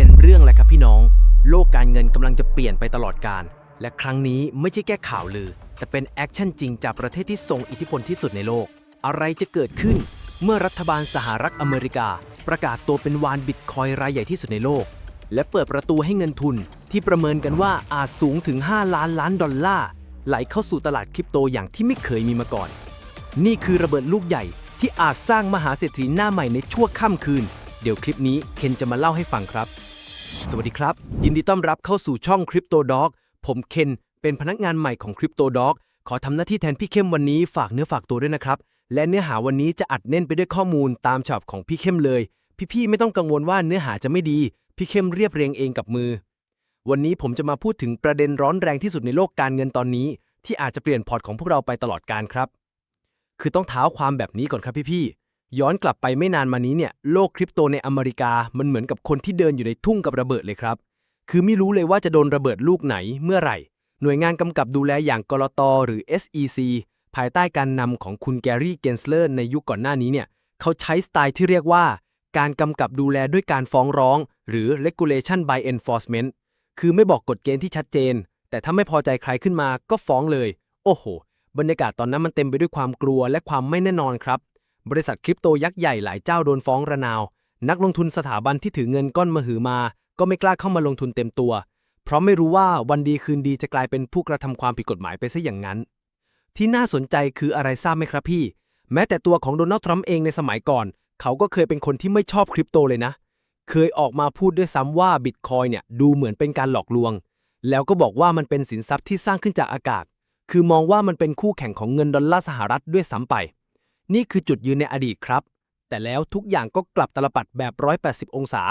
เป็นเรื่องแล้วครับพี่น้อง โลกการเงินกำลังจะเปลี่ยนไปตลอดกาลและครั้งนี้ไม่ใช่แค่ข่าวลือ แต่เป็นแอคชั่นจริงจากประเทศที่ทรงอิทธิพลที่สุดในโลก อะไรจะเกิดขึ้น เมื่อรัฐบาลสหรัฐอเมริกา ประกาศตัวเป็นวานบิตคอยรายใหญ่ที่สุดในโลก และเปิดประตูให้เงินทุน ที่ประเมินกันว่าอาจสูงถึง 5 ล้านล้านดอลลาร์ไหลเข้าสู่ตลาดคริปโตอย่างที่ไม่เคยมีมาก่อน นี่คือระเบิดลูกใหญ่ที่อาจสร้างมหาเศรษฐีหน้าใหม่ในชั่วค่ำคืน เดี๋ยวคลิปนี้เคนจะมาเล่าให้ฟังครับ สวัสดีครับ ยินดีต้อนรับเข้าสู่ช่อง Crypto Dog ผมเคนเป็นพนักงานใหม่ของ Crypto Dog ขอทำหน้าที่แทนพี่เข้มวันนี้ฝากเนื้อฝากตัวด้วยนะครับ และเนื้อหาวันนี้จะอัดแน่นไปด้วยข้อมูลตามฉบับของพี่เข้มเลย พี่ๆไม่ต้องกังวลว่าเนื้อหาจะไม่ดี พี่เข้มเรียบเรียงเองกับมือ วันนี้ผมจะมาพูดถึงประเด็นร้อนแรงที่สุดในโลกการเงินตอนนี้ ที่อาจจะเปลี่ยนพอร์ตของพวกเราไปตลอดการครับ คือต้องเท้าความแบบนี้ก่อนครับพี่ๆ ย้อนกลับไปไม่นานมานี้เนี่ย โลกคริปโตในอเมริกา มันเหมือนกับคนที่เดินอยู่ในทุ่งกับระเบิดเลยครับ คือไม่รู้เลยว่าจะโดนระเบิดลูกไหนเมื่อไหร่ หน่วยงานกำกับดูแลอย่างกรตหรือ SEC ภายใต้การนำของคุณแกรี่ เกนสเลอร์ในยุคก่อนหน้านี้เนี่ย เขาใช้สไตล์ที่เรียกว่า การกำกับดูแลด้วยการฟ้องร้อง หรือ regulation by enforcement คือไม่บอกกฎเกณฑ์ที่ชัดเจน แต่ถ้าไม่พอใจใครขึ้นมาก็ฟ้องเลย โอ้โห บรรยากาศตอนนั้นมันเต็มไปด้วยความกลัวและความไม่แน่นอนครับ บริษัทคริปโตยักษ์ใหญ่หลายเจ้าโดนฟ้องระนาว นักลงทุนสถาบันที่ถือเงินก้อนมหือมา ก็ไม่กล้าเข้ามาลงทุนเต็มตัว เพราะไม่รู้ว่าวันดีคืนดีจะกลายเป็นผู้กระทำความผิดกฎหมายไปซะอย่างนั้น ที่น่าสนใจคืออะไรทราบไหมครับพี่ แม้แต่ตัวของโดนัลด์ทรัมป์เองในสมัยก่อน เขาก็เคยเป็นคนที่ไม่ชอบคริปโตเลยนะ เคยออกมาพูดด้วยซ้ำว่าบิตคอยเนี่ยดูเหมือนเป็นการหลอกลวง แล้วก็บอกว่ามันเป็นสินทรัพย์ที่สร้างขึ้นจากอากาศ คือมองว่ามันเป็นคู่แข่งของเงินดอลลาร์สหรัฐด้วยซ้ำไป นี่คือจุดยืนในอดีตครับ แต่แล้วทุกอย่างก็กลับตลปัดแบบ 180 องศา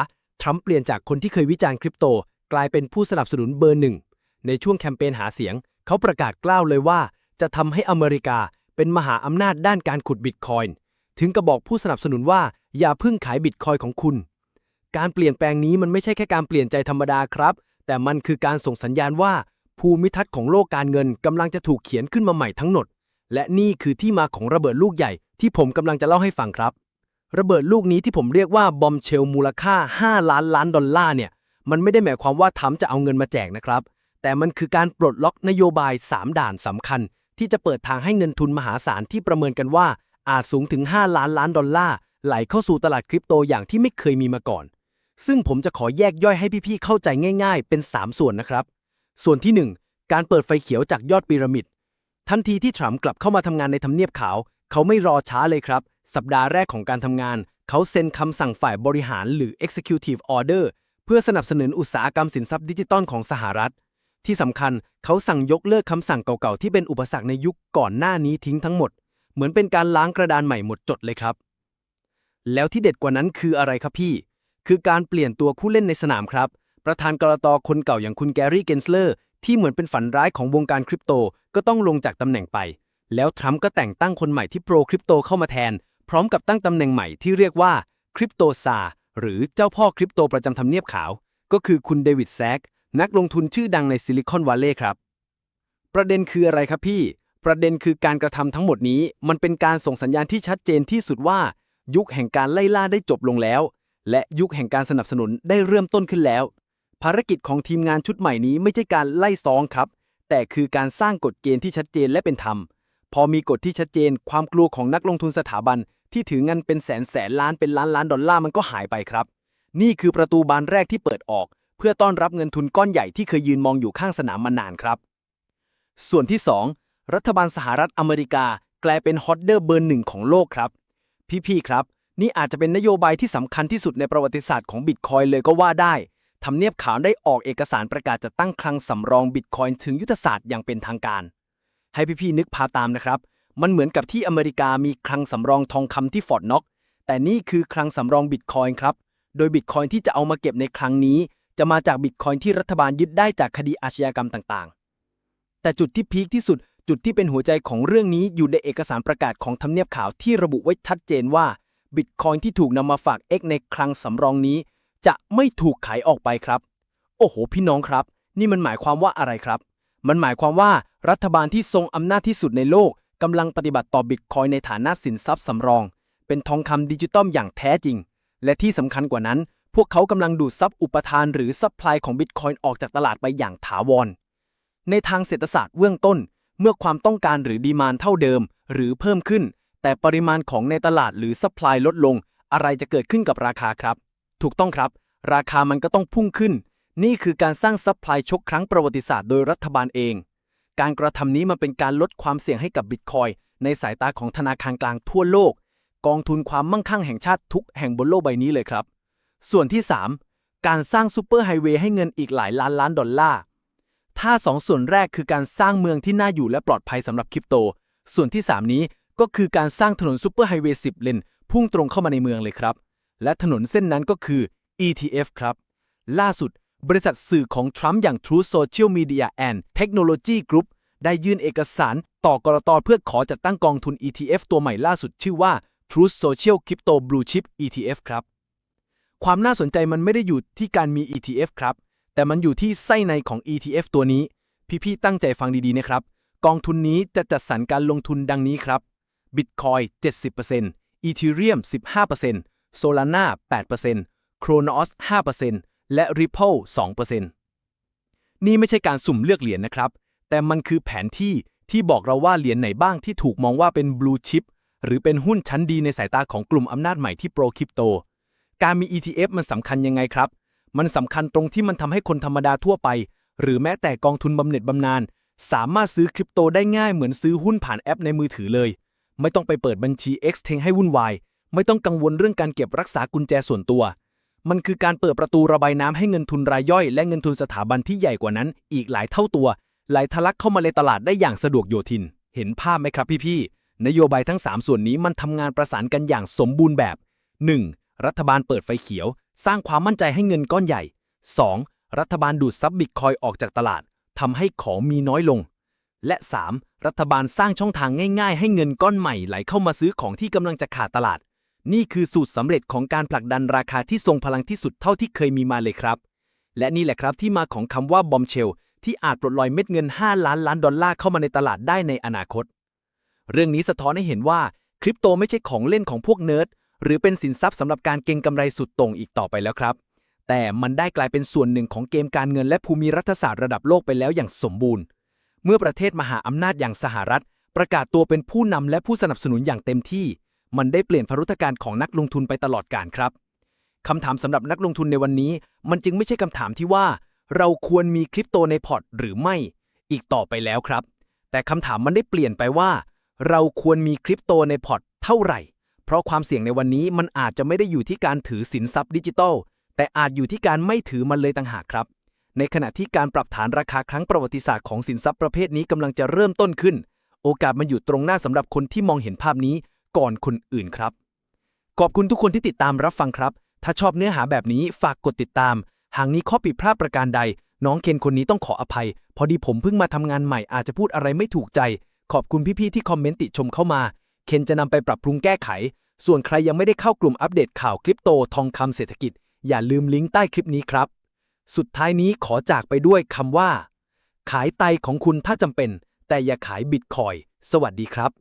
ทรัมป์เปลี่ยนจากคนที่เคยวิจารณ์คริปโต กลายเป็นผู้สนับสนุนเบอร์หนึ่ง ในช่วงแคมเปญหาเสียง เขาประกาศกล้าวเลยว่า จะทำให้อเมริกาเป็นมหาอำนาจด้านการขุดบิตคอยน์ ถึงกระบอกผู้สนับสนุนว่าอย่าเพิ่งขายบิตคอยน์ของคุณ การเปลี่ยนแปลงนี้มันไม่ใช่แค่การเปลี่ยนใจธรรมดาครับ แต่มันคือการส่งสัญญาณว่า ภูมิทัศน์ของโลกการเงินกำลังจะถูกเขียนขึ้นมาใหม่ทั้งหมด และนี่คือที่มาของระเบิดลูกใหญ่ ที่ผมกำลังจะเล่าให้ฟังครับ ระเบิดลูกนี้ที่ผมเรียกว่าบอมเชลมูลค่า 5 ล้านล้านดอลลาร์เนี่ย มันไม่ได้หมายความว่าทรัมป์จะเอาเงินมาแจกนะครับ แต่มันคือการปลดล็อกนโยบาย 3 ด่านสำคัญ ที่จะเปิดทางให้เงินทุนมหาศาลที่ประเมินกันว่าอาจสูงถึง 5 ล้านล้านดอลลาร์ไหลเข้าสู่ตลาดคริปโตอย่างที่ไม่เคยมีมาก่อน ซึ่งผมจะขอแยกย่อยให้พี่ๆเข้าใจง่าย ๆ เป็น 3 ส่วนนะครับ ส่วนที่ 1 การเปิดไฟเขียวจากยอดพีระมิด ทันทีที่ทรัมป์กลับเข้ามาทำงานในทำเนียบขาว เขาไม่รอช้าเลยครับ สัปดาห์แรกของการทำงาน เขาเซ็นคำสั่งฝ่ายบริหารหรือ executive order เพื่อสนับสนุนอุตสาหกรรมสินทรัพย์ดิจิตอลของสหรัฐ ที่สำคัญเขาสั่งยกเลิกคำสั่งเก่าๆ ที่เป็นอุปสรรคในยุคก่อนหน้านี้ทิ้งทั้งหมด เหมือนเป็นการล้างกระดานใหม่หมดจดเลยครับ แล้วที่เด็ดกว่านั้นคืออะไรครับพี่ คือการเปลี่ยนตัวผู้เล่นในสนามครับ ประธานกรตคนเก่าอย่างคุณแกรี่เกนสเลอร์ที่เหมือนเป็นฝันร้ายของวงการคริปโตก็ต้องลงจากตำแหน่งไป แล้วทรัมป์ก็แต่งตั้งคนใหม่ที่โปรคริปโตเข้ามาแทน พร้อมกับตั้งตำแหน่งใหม่ที่เรียกว่าคริปโตซาหรือเจ้าพ่อคริปโตประจำทำเนียบขาว ก็คือคุณเดวิดแซกนักลงทุนชื่อดังในซิลิคอนวัลเลย์ครับ ประเด็นคืออะไรครับพี่ ประเด็นคือการกระทำทั้งหมดนี้ มันเป็นการส่งสัญญาณที่ชัดเจนที่สุดว่า ยุคแห่งการไล่ล่าได้จบลงแล้ว และยุคแห่งการสนับสนุนได้เริ่มต้นขึ้นแล้ว ภารกิจของทีมงานชุดใหม่นี้ไม่ใช่การไล่ซองครับ แต่คือการสร้างกฎเกณฑ์ที่ชัดเจนและเป็นธรรม พอมีกฎที่ชัดเจน ความกลัวของนักลงทุนสถาบัน ที่ถือเงินเป็นแสนแสนล้านเป็นล้านล้านดอลลาร์มันก็หายไปครับ นี่คือประตูบานแรกที่เปิดออก เพื่อต้อนรับเงินทุนก้อนใหญ่ที่เคยยืนมองอยู่ข้างสนามมานานครับ ส่วนที่ 2 รัฐบาลสหรัฐอเมริกากลายเป็นฮอตเดอร์เบอร์หนึ่งของโลกครับ พี่ๆครับ นี่อาจจะเป็นนโยบายที่สำคัญที่สุดในประวัติศาสตร์ของบิตคอยเลยก็ว่าได้ทำเนียบขาวได้ออกเอกสารประกาศจะตั้งคลังสำรองบิตคอยถึงยุทธศาสตร์อย่างเป็นทางการ ให้พี่ๆนึกพาตามนะครับ มันเหมือนกับที่อเมริกามีคลังสำรองทองคำที่ฟอร์ดน็อกแต่นี่คือคลังสำรองบิตคอยครับ โดยบิตคอยที่จะเอามาเก็บในครั้งนี้ จะมาจากบิตคอยที่รัฐบาลยึดได้จากคดีอาชญากรรมต่างๆ แต่จุดที่พีคที่สุดจุดที่เป็นหัวใจของเรื่องนี้อยู่ในเอกสารประกาศของทำเนียบข่าวที่ระบุไว้ชัดเจนว่าบิตคอยที่ถูกนำมาฝาก X ในคลังสำรองนี้ จะไม่ถูกขายออกไปครับ โอ้โห พี่น้องครับ นี่มันหมายความว่าอะไรครับ มันหมายความว่า รัฐบาลที่ทรงอำนาจที่สุดในโลกกำลังปฏิบัติต่อบิตคอยในฐานะสินทรัพย์สำรอง เป็นทองคำดิจิตอลอย่างแท้จริง และที่สำคัญกว่านั้น พวกเขากำลังดูดซับอุปทานหรือซัพพลายของบิตคอยน์ออกจากตลาดไปอย่างถาวร ในทางเศรษฐศาสตร์เบื้องต้น เมื่อความต้องการหรือดีมานเท่าเดิม หรือเพิ่มขึ้น แต่ปริมาณของในตลาดหรือซัพพลายลดลง อะไรจะเกิดขึ้นกับราคาครับ ถูกต้องครับ ราคามันก็ต้องพุ่งขึ้น นี่คือการสร้างซัพพลายชกครั้งประวัติศาสตร์โดยรัฐบาลเอง การกระทำนี้มันเป็นการลดความเสี่ยงให้กับบิตคอยในสายตาของธนาคารกลางทั่วโลก กองทุนความมั่งคั่งแห่งชาติทุกแห่งบนโลกใบนี้เลยครับ ส่วนที่ 3 การสร้างซูเปอร์ไฮเวย์ให้เงินอีกหลายล้านล้านดอลลาร์ถ้า 2ส่วนแรกคือการสร้างเมืองที่น่าอยู่และปลอดภัยสำหรับคริปโต ส่วนที่ 3 นี้ก็คือการสร้างถนนซูเปอร์ไฮเวย์10 เลน พุ่งตรงเข้ามาในเมืองเลยครับ และถนนเส้นนั้นก็คือ ETF ครับ ล่าสุด บริษัทสื่อของทรัมป์อย่าง True Social Media and Technology Group ได้ยื่นเอกสารต่อกรตเพื่อขอจัดตั้งกองทุน ETF ตัวใหม่ล่าสุดชื่อว่า True Social Crypto Blue Chip ETF ครับ ความน่าสนใจมันไม่ได้อยู่ที่การมี ETF ครับ แต่มันอยู่ที่ไส้ในของ ETF ตัวนี้ พี่ๆตั้งใจฟังดีๆนะครับ กองทุนนี้จะจัดสรรการลงทุนดังนี้ครับ Bitcoin 70% Ethereum 15% Solana 8% Cronos 5% และ Ripple 2%นี่ไม่ใช่การสุ่มเลือกเหรียญนะครับ แต่มันคือแผนที่ที่บอกเราว่าเหรียญไหนบ้างที่ถูกมองว่าเป็น blue chip หรือเป็นหุ้นชั้นดีในสายตาของกลุ่มอำนาจใหม่ที่โปรคริปโต การมี ETF มันสำคัญยังไงครับ มันสำคัญตรงที่มันทำให้คนธรรมดาทั่วไป หรือแม้แต่กองทุนบำเหน็จบำนาญสามารถซื้อคริปโตได้ง่ายเหมือนซื้อหุ้นผ่านแอปในมือถือเลย ไม่ต้องไปเปิดบัญชี Xchange ให้วุ่นวาย ไม่ต้องกังวลเรื่องการเก็บรักษากุญแจส่วนตัว มันคือการเปิดประตูระบายน้ำให้เงินทุนรายย่อย และเงินทุนสถาบันที่ใหญ่กว่านั้นอีกหลายเท่าตัว ไหลทะลักเข้ามาในตลาดได้อย่างสะดวกโยทิน เห็นภาพไหมครับพี่ๆนโยบายทั้ง 3 ส่วนนี้มันทำงานประสานกันอย่างสมบูรณ์แบบ 1. รัฐบาลเปิดไฟเขียว สร้างความมั่นใจให้เงินก้อนใหญ่ 2. รัฐบาลดูดซับบิตคอยออกจากตลาดทำให้ของมีน้อยลง และ 3. รัฐบาลสร้างช่องทางง่าย ๆ ให้เงินก้อนใหม่ไหลเข้ามาซื้อของที่กำลังจะขาดตลาด นี่คือสูตรสำเร็จของการผลักดันราคาที่ทรงพลังที่สุดเท่าที่เคยมีมาเลยครับ และนี่แหละครับที่มาของคำว่าบอมเชลที่อาจปลดลอยเม็ดเงิน 5 ล้านล้านดอลลาร์เข้ามาในตลาดได้ในอนาคต เรื่องนี้สะท้อนให้เห็นว่าคริปโตไม่ใช่ของเล่นของพวกเนิร์ดหรือเป็นสินทรัพย์สำหรับการเก็งกำไรสุดโต่งอีกต่อไปแล้วครับ แต่มันได้กลายเป็นส่วนหนึ่งของเกมการเงินและภูมิรัฐศาสตร์ระดับโลกไปแล้วอย่างสมบูรณ์ เมื่อประเทศมหาอำนาจอย่างสหรัฐ ประกาศตัวเป็นผู้นำและผู้สนับสนุนอย่างเต็มที่ มันได้เปลี่ยนพรุธการของนักลงทุนไปตลอดกาลครับคำถามสำหรับนักลงทุนในวันนี้ มันจึงไม่ใช่คำถามที่ว่า เราควรมีคริปโตในพอร์ตหรือไม่ อีกต่อไปแล้วครับ แต่คำถามมันได้เปลี่ยนไปว่า เราควรมีคริปโตในพอร์ตเท่าไหร่ เพราะความเสี่ยงในวันนี้มันอาจจะไม่ได้อยู่ที่การถือสินทรัพย์ดิจิทัล แต่อาจอยู่ที่การไม่ถือมันเลยต่างหากครับ ในขณะที่การปรับฐานราคาครั้งประวัติศาสตร์ของสินทรัพย์ประเภทนี้กำลังจะเริ่มต้นขึ้น โอกาสมันอยู่ตรงหน้าสำหรับคนที่มองเห็นภาพนี้ ก่อนคนอื่นครับ ขอบคุณทุกคนที่ติดตามรับฟังครับ ถ้าชอบเนื้อหาแบบนี้ฝากกดติดตาม หากนี้ข้อผิดพลาดประการใด น้องเคนคนนี้ต้องขออภัย พอดีผมเพิ่งมาทำงานใหม่อาจจะพูดอะไรไม่ถูกใจ ขอบคุณพี่ๆที่คอมเมนต์ติชมเข้ามา เคนจะนำไปปรับปรุงแก้ไข ส่วนใครยังไม่ได้เข้ากลุ่มอัปเดตข่าวคริปโตทองคำเศรษฐกิจ อย่าลืมลิงก์ใต้คลิปนี้ครับ สุดท้ายนี้ขอจากไปด้วยคำว่า ขายไตของคุณถ้าจำเป็น แต่อย่าขายบิตคอยสวัสดีครับ